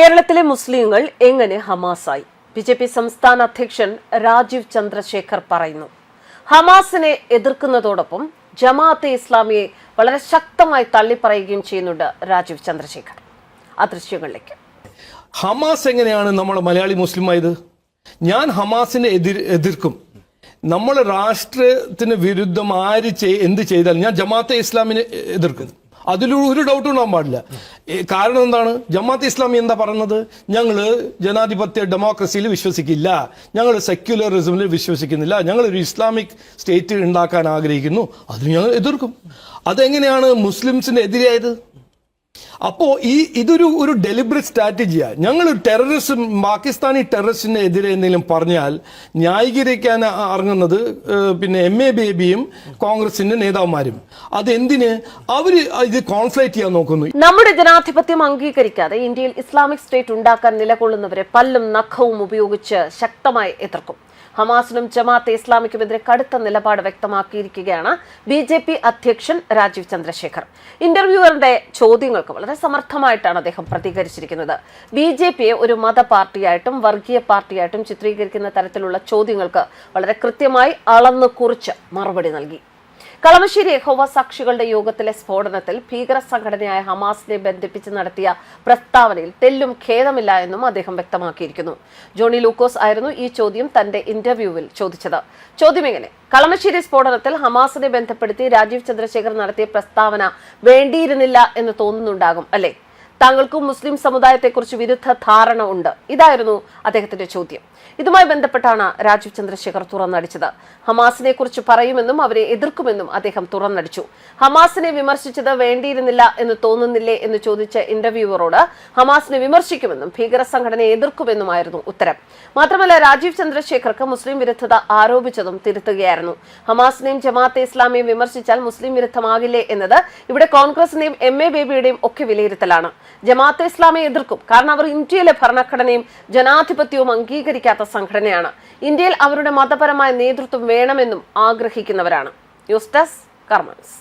കേരളത്തിലെ മുസ്ലിങ്ങൾ എങ്ങനെ ഹമാസായി? ബി ജെ പി സംസ്ഥാന അധ്യക്ഷൻ രാജീവ് ചന്ദ്രശേഖർ പറയുന്നു. ഹമാസിനെ എതിർക്കുന്നതോടൊപ്പം ജമാഅത്തെ ഇസ്ലാമിയെ വളരെ ശക്തമായി തള്ളിപ്പറയുകയും ചെയ്യുന്നുണ്ട് രാജീവ് ചന്ദ്രശേഖർ. ആ ദൃശ്യങ്ങളിലേക്ക്. ഹമാസ് എങ്ങനെയാണ് നമ്മൾ മലയാളി മുസ്ലിം ആയത് ഞാൻ ഹമാസിനെ എതിർ എതിർക്കും. നമ്മൾ രാഷ്ട്രത്തിന് വിരുദ്ധം ആര് എന്ത് ചെയ്താലും ഞാൻ ജമാഅത്തെ ഇസ്ലാമിനെ എതിർക്കും. അതിൽ ഒരു ഡൗട്ടും ഉണ്ടാകാൻ പാടില്ല. കാരണം എന്താണ്? ജമാഅത്ത് ഇസ്ലാമി എന്താ പറയുന്നത്? ഞങ്ങൾ ജനാധിപത്യ ഡെമോക്രസിയിൽ വിശ്വസിക്കില്ല. ഞങ്ങൾ സെക്യുലറിസമിൽ വിശ്വസിക്കുന്നില്ല. ഞങ്ങൾ ഒരു ഇസ്ലാമിക് സ്റ്റേറ്റ് ഉണ്ടാക്കാൻ ആഗ്രഹിക്കുന്നു. അതിന് ഞങ്ങൾ എതിർക്കും. അതെങ്ങനെയാണ് മുസ്ലിംസിന് എതിരായത്? അപ്പോ ഈ ഇതൊരു ഒരു ഡെലിബറേറ്റ് സ്ട്രാറ്റജിയാണ് ഞങ്ങൾ ടെററിസം പാകിസ്ഥാനി ടെററിസ്റ്റിന് എതിരെ എന്തെങ്കിലും പറഞ്ഞാൽ ന്യായീകരിക്കാൻ ഇറങ്ങുന്നത് പിന്നെ എം എ ബേബിയും കോൺഗ്രസിന്റെ നേതാവുമാരും. അതെന്തിന്? അവർ ഇത് കോൺഫ്ലേറ്റ് ചെയ്യാൻ നോക്കുന്നു. നമ്മുടെ ജനാധിപത്യം അംഗീകരിക്കാതെ ഇന്ത്യയിൽ ഇസ്ലാമിക് സ്റ്റേറ്റ് ഉണ്ടാക്കാൻ നിലകൊള്ളുന്നവരെ പല്ലും നഖവും ഉപയോഗിച്ച് ശക്തമായി എതിർക്കും. ഹമാസിനും ജമാഅത്തെ ഇസ്ലാമിക്കുമെതിരെ കടുത്ത നിലപാട് വ്യക്തമാക്കിയിരിക്കുകയാണ് ബി ജെ പി അധ്യക്ഷൻ രാജീവ് ചന്ദ്രശേഖർ. ഇന്റർവ്യൂവറിന്റെ ചോദ്യങ്ങൾക്ക് വളരെ സമർത്ഥമായിട്ടാണ് അദ്ദേഹം പ്രതികരിച്ചിരിക്കുന്നത്. ബി ജെ പിയെ ഒരു മത പാർട്ടിയായിട്ടും വർഗീയ പാർട്ടിയായിട്ടും ചിത്രീകരിക്കുന്ന തരത്തിലുള്ള ചോദ്യങ്ങൾക്ക് വളരെ കൃത്യമായി അളന്നു കുറിച്ച് മറുപടി നൽകി. കളമശ്ശേരി യഹോവ സാക്ഷികളുടെ യോഗത്തിലെ സ്ഫോടനത്തിൽ ഭീകര സംഘടനയായ ഹമാസിനെ ബന്ധിപ്പിച്ച് നടത്തിയ പ്രസ്താവനയിൽ തെല്ലും ഖേദമില്ല എന്നും അദ്ദേഹം വ്യക്തമാക്കിയിരിക്കുന്നു. ജോണി ലൂക്കോസ് ആയിരുന്നു ഈ ചോദ്യം തന്റെ ഇന്റർവ്യൂവിൽ ചോദിച്ചത്. ചോദ്യം എങ്ങനെ കളമശ്ശേരി സ്ഫോടനത്തിൽ ഹമാസിനെ ബന്ധപ്പെടുത്തി രാജീവ് ചന്ദ്രശേഖർ നടത്തിയ പ്രസ്താവന വേണ്ടിയിരുന്നില്ല എന്ന് തോന്നുന്നുണ്ടാകും അല്ലേ? താങ്കൾക്കും മുസ്ലിം സമുദായത്തെക്കുറിച്ച് വിരുദ്ധ ധാരണ ഉണ്ട്. ഇതായിരുന്നു അദ്ദേഹത്തിന്റെ ചോദ്യം. ഇതുമായി ബന്ധപ്പെട്ടാണ് രാജീവ് ചന്ദ്രശേഖർ തുറന്നടിച്ചത്. ഹമാസിനെ കുറിച്ച് പറയുമെന്നും അവരെ എതിർക്കുമെന്നും അദ്ദേഹം തുറന്നടിച്ചു. ഹമാസിനെ വിമർശിച്ചത് വേണ്ടിയിരുന്നില്ല എന്ന് തോന്നുന്നില്ലേ എന്ന് ചോദിച്ച ഇന്റർവ്യൂവറോട് ഹമാസിനെ വിമർശിക്കുമെന്നും ഭീകര സംഘടനയെ എതിർക്കുമെന്നുമായിരുന്നു ഉത്തരം. മാത്രമല്ല രാജീവ് ചന്ദ്രശേഖർക്ക് മുസ്ലിം വിരുദ്ധത ആരോപിച്ചതും തിരുത്തുകയായിരുന്നു. ഹമാസിനെയും ജമാഅത്തെ ഇസ്ലാമിയെയും വിമർശിച്ചാൽ മുസ്ലിം വിരുദ്ധമാകില്ലേ എന്നത് ഇവിടെ കോൺഗ്രസിന്റെയും എം എ ബേബിയുടെയും ഒക്കെ വിലയിരുത്തലാണ്. ജമാഅത്തെ ഇസ്ലാമിയെ എതിർക്കും. കാരണം അവർ ഇന്ത്യയിലെ ഭരണഘടനയും ജനാധിപത്യവും അംഗീകരിക്കാത്ത സംഘടനയാണ്. ഇന്ത്യയിൽ അവരുടെ മതപരമായ നേതൃത്വം വേണമെന്നും ആഗ്രഹിക്കുന്നവരാണ്. News desk കർമ്മൻസ്